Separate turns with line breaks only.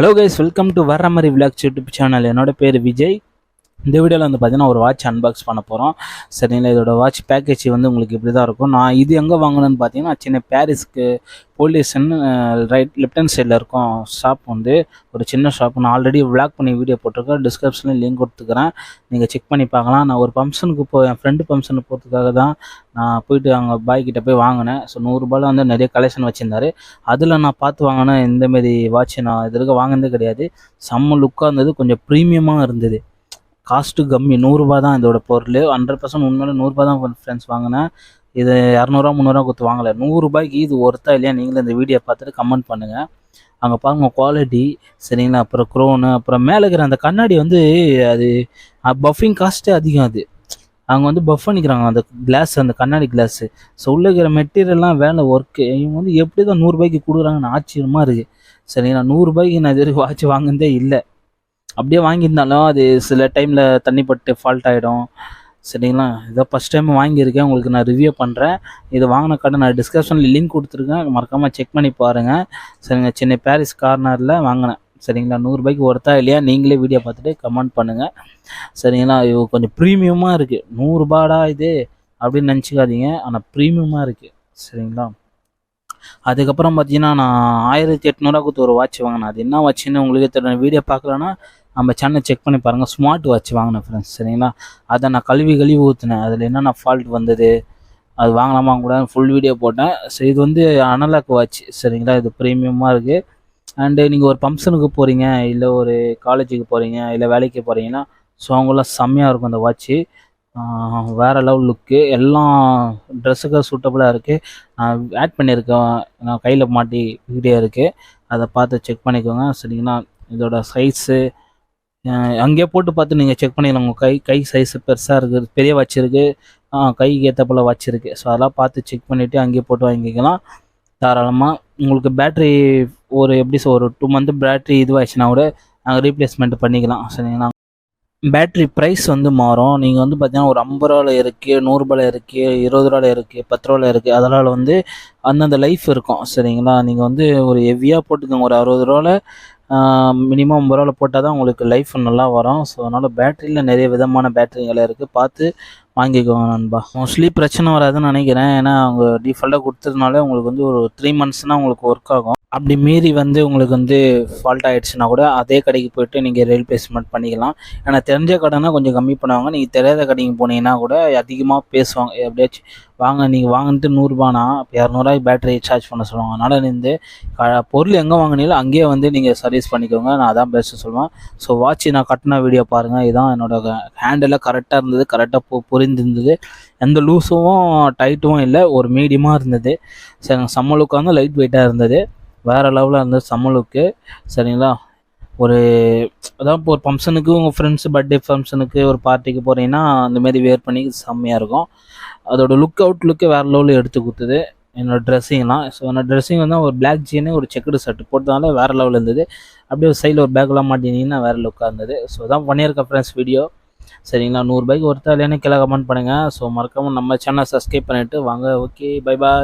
Hello guys welcome to வர்ற மாதிரி vlogs YouTube channel என்னோட பேர் விஜய். இந்த வீடியோவில் வந்து பார்த்தீங்கன்னா ஒரு வாட்ச் அன்பாக்ஸ் பண்ண போகிறோம் சரிங்களா? இதோட வாட்ச் பேக்கேஜ் வந்து உங்களுக்கு இப்படி தான் இருக்கும். நான் இது எங்கே வாங்கினேன்னு பார்த்தீங்கன்னா சின்ன பாரிஸ்க்கு போலீஸ்ன்னு ரைட் லெஃப்ட் ஹேண்ட் சைடில் இருக்கும் ஷாப் வந்து. ஒரு சின்ன ஷாப் நான் ஆல்ரெடி விளாக் பண்ணி வீடியோ போட்டிருக்கேன். டிஸ்கிரிப்ஷனில் லிங்க் கொடுத்துக்கிறேன். நீங்கள் செக் பண்ணி பார்க்கலாம். நான் ஒரு ஃபங்க்ஷனுக்கு போ என் ஃப்ரெண்டு ஃபங்க்ஷனுக்கு போகிறதுக்காக தான் நான் போயிட்டு அங்கே பாய் கிட்ட போய் வாங்கினேன். ஸோ நூறுரூபாயில் வந்து நிறைய கலெக்ஷன் வச்சுருந்தாரு. அதில் நான் பார்த்து வாங்கினேன். இந்தமாரி வாட்ச் நான் இது வரைக்கும் வாங்கினதே கிடையாது. செம்ம லுக்காக இருந்தது. கொஞ்சம் ப்ரீமியமாக இருந்தது. காஸ்ட்டு கம்மி. நூறுரூபா தான் இதோட பொருள். ஹண்ட்ரட் பர்சன்ட் உண்மையில நூறுரூபா தான் ஃப்ரெண்ட்ஸ் வாங்கினேன். இது இரநூறுவா முந்நூறுரூவா கொடுத்து வாங்கலை. நூறுரூபாய்க்கு இது ஒர்த்தா இல்லையா? நீங்களும் இந்த வீடியோ பார்த்துட்டு கமெண்ட் பண்ணுங்கள் அங்கே பாருங்க குவாலிட்டி சரிங்களா? அப்புறம் க்ரோனு அப்புறம் மேலே இருக்கிற அந்த கண்ணாடி வந்து அது பஃபிங் காஸ்ட்டே அதிகம் அது. அவங்க வந்து பஃப் பண்ணிக்கிறாங்க அந்த கிளாஸ் அந்த கண்ணாடி கிளாஸு ஸோ உள்ள இருக்கிற மெட்டீரியல்லாம் வேலை ஒர்க்கு இவங்க வந்து எப்படி தான் நூறுரூபாய்க்கு கொடுக்குறாங்கன்னு ஆச்சரியமாக இருக்குது சரிங்களா? நூறுரூபாய்க்கு நான் இது வரைக்கும் வாட்ச் வாங்கினதே இல்லை. அப்படியே வாங்கியிருந்தாலும் அது சில டைமில் தண்ணி பட்டு ஃபால்ட் ஆகிடும் சரிங்களா? இதை ஃபஸ்ட் டைம் வாங்கியிருக்கேன். உங்களுக்கு நான் ரிவ்யூ பண்ணுறேன் இது வாங்கின கடை நான் டிஸ்கிரிப்ஷனில் லிங்க் கொடுத்துருக்கேன். மறக்காமல் செக் பண்ணி பாருங்கள் சரிங்க சென்னை பாரிஸ் கார்னரில் வாங்கினேன். சரிங்களா? நூறுரூபாய்க்கு ஒருத்தா இல்லையா? நீங்களே வீடியோ பார்த்துட்டு கமெண்ட் பண்ணுங்கள் சரிங்களா? இது கொஞ்சம் ப்ரீமியமாக இருக்குது நூறுரூபாடா இது அப்படின்னு நினச்சிக்காதீங்க. ஆனால் ப்ரீமியமாக இருக்குது சரிங்களா? அதுக்கப்புறம் பார்த்தீங்கன்னா நான் ஆயிரத்தி எட்நூறுவா கொடுத்து ஒரு வாட்ச் வாங்கினேன். அது என்ன வாட்ச்னு உங்களுக்கு தெரியும். வீடியோ பார்க்கலன்னா நம்ம சேனல் செக் பண்ணி பாருங்கள் ஸ்மார்ட் வாட்ச் வாங்கினேன் ஃப்ரெண்ட்ஸ் சரிங்களா? அதை நான் கழுவி கழுவி ஊற்றினேன் அதில் என்னென்ன ஃபால்ட் வந்தது? அது வாங்கலாமா கூட ஃபுல் வீடியோ போட்டேன். ஸோ இது வந்து அனலாக் வாட்ச் சரிங்களா? இது ப்ரீமியமாக இருக்குது அண்டு நீங்கள் ஒரு ஃபங்க்ஷனுக்கு போகிறீங்க இல்லை ஒரு காலேஜுக்கு போகிறீங்க இல்லை வேலைக்கு போகிறீங்கன்னா ஸோ அவங்களாம் செம்மையாக இருக்கும் அந்த வாட்ச்சு வேறு லெவல் லுக்கு எல்லாம் ட்ரெஸ்ஸுக்கு சூட்டபுளாக இருக்குது நான் ஆட் பண்ணியிருக்கேன் நான் கையில் மாட்டி வீடியோ இருக்குது அதை பார்த்து செக் பண்ணிக்கோங்க. சரிங்களா? இதோட சைஸு அங்கேயே போட்டு பார்த்து நீங்கள் செக் பண்ணிக்கலாம். உங்கள் கை கை சைஸு பெருசாக இருக்குது பெரிய வாட்ச் இருக்குது கைக்கு ஏற்ற போல் வாட்ச் இருக்குது ஸோ அதெல்லாம் பார்த்து செக் பண்ணிவிட்டு அங்கேயே போட்டு வாங்கிக்கலாம். தாராளமாக உங்களுக்கு பேட்ரி ஒரு எப்படி சொல் ஒரு டூ மந்த் பேட்ரி இதுவாகிடுச்சுன்னா கூட நாங்கள் ரீப்ளேஸ்மெண்ட் பண்ணிக்கலாம். சரிங்களா? பேட்ரி ப்ரைஸ் வந்து மாறும். நீங்கள் வந்து பார்த்தீங்கன்னா ஒரு ஐம்பது ரூபாவில் இருக்குது நூறுரூபாவில் இருக்குது இருபது ரூபாவில் இருக்குது பத்து ரூபாவில் இருக்குது அதனால் வந்து அந்தந்த லைஃப் இருக்கும். சரிங்களா? நீங்கள் வந்து ஒரு ஹெவியாக போட்டுக்கோங்க. ஒரு அறுபது ரூபாவில் மினிமம் ஐம்பது ரூபாவில் போட்டால் தான் உங்களுக்கு லைஃப் நல்லா வரும். ஸோ அதனால் பேட்டரியில் நிறைய விதமான பேட்டரிகள் இருக்குது பார்த்து வாங்கிக்கோங்க நண்பா. மோஸ்ட்லி பிரச்சனை வராதுன்னு நினைக்கிறேன். ஏன்னா அவங்க டிஃபால்ட்டாக கொடுத்ததுனால உங்களுக்கு வந்து ஒரு த்ரீ மந்த்ஸ்னால் உங்களுக்கு ஒர்க் ஆகும். அப்படி மீறி வந்து உங்களுக்கு வந்து ஃபால்ட் ஆகிடுச்சுன்னா கூட அதே கடைக்கு போயிட்டு நீங்கள் ரயில் பிளேஸ்மெண்ட் பண்ணிக்கலாம். ஏன்னா தெரிஞ்ச கடைனா கொஞ்சம் கம்மி பண்ணுவாங்க. நீங்கள் தெரியாத கடைக்கு போனீங்கன்னா கூட அதிகமாக பேசுவாங்க. எப்படியாச்சும் வாங்க நீங்கள் வாங்கினது நூறுரூபானா இப்போ இரநூறுவாய்க்கு பேட்டரி சார்ஜ் பண்ண சொல்லுவாங்க. அதனால் இருந்து பொருள் எங்கே வாங்கினீங்களோ அங்கேயே வந்து நீங்கள் சர்வீஸ் பண்ணிக்கோங்க. நான் அதான் பெஸ்ட்டு சொல்லுவேன். ஸோ வாட்ச் நான் கட்டின வீடியோ பாருங்கள் இதுதான் என்னோட ஹேண்டெல்லாம் கரெக்டாக இருந்தது. கரெக்டாக பு புரிந்திருந்தது. எந்த லூஸும் டைட்டும் இல்லை. ஒரு மீடியமாக இருந்தது. சரி செம்ம வந்து லைட் வெயிட்டாக இருந்தது. வேறு லெவலில் இருந்தது சமலுக்கு லுக்கு சரிங்களா? ஒரு அதான் இப்போ ஒரு ஃபங்க்ஷனுக்கு உங்கள் ஃப்ரெண்ட்ஸு பர்த்டே ஃபங்க்ஷனுக்கு ஒரு பார்ட்டிக்கு போகிறீங்கன்னா அந்தமாரி வேர் பண்ணி செம்மையாக இருக்கும். அதோட லுக் அவுட் லுக்கு வேறு லெவலில் எடுத்து கொடுத்தது. என்னோடய ட்ரெஸ்ஸிங்லாம் ஸோ என்னோடய ட்ரெஸ்ஸிங் வந்து ஒரு பிளாக் ஜீனு ஒரு செக்குடு ஷர்ட் போட்டதுனால வேறு லெவலில் இருந்தது. அப்படியே ஒரு சைடில் ஒரு பேக்கெலாம் மாட்டினீங்கன்னா வேறு லுக்காக இருந்தது. ஸோ தான் பண்ணியிருக்கேன் ஃப்ரெண்ட்ஸ் வீடியோ சரிங்களா? நூறுபாய்க்கு ஒருத்தா இல்லைன்னு கீழே கமெண்ட் பண்ணுங்கள் ஸோ மறக்காமல் நம்ம சேனல் சப்ஸ்கிரைப் பண்ணிவிட்டு வாங்க. Okay bye bye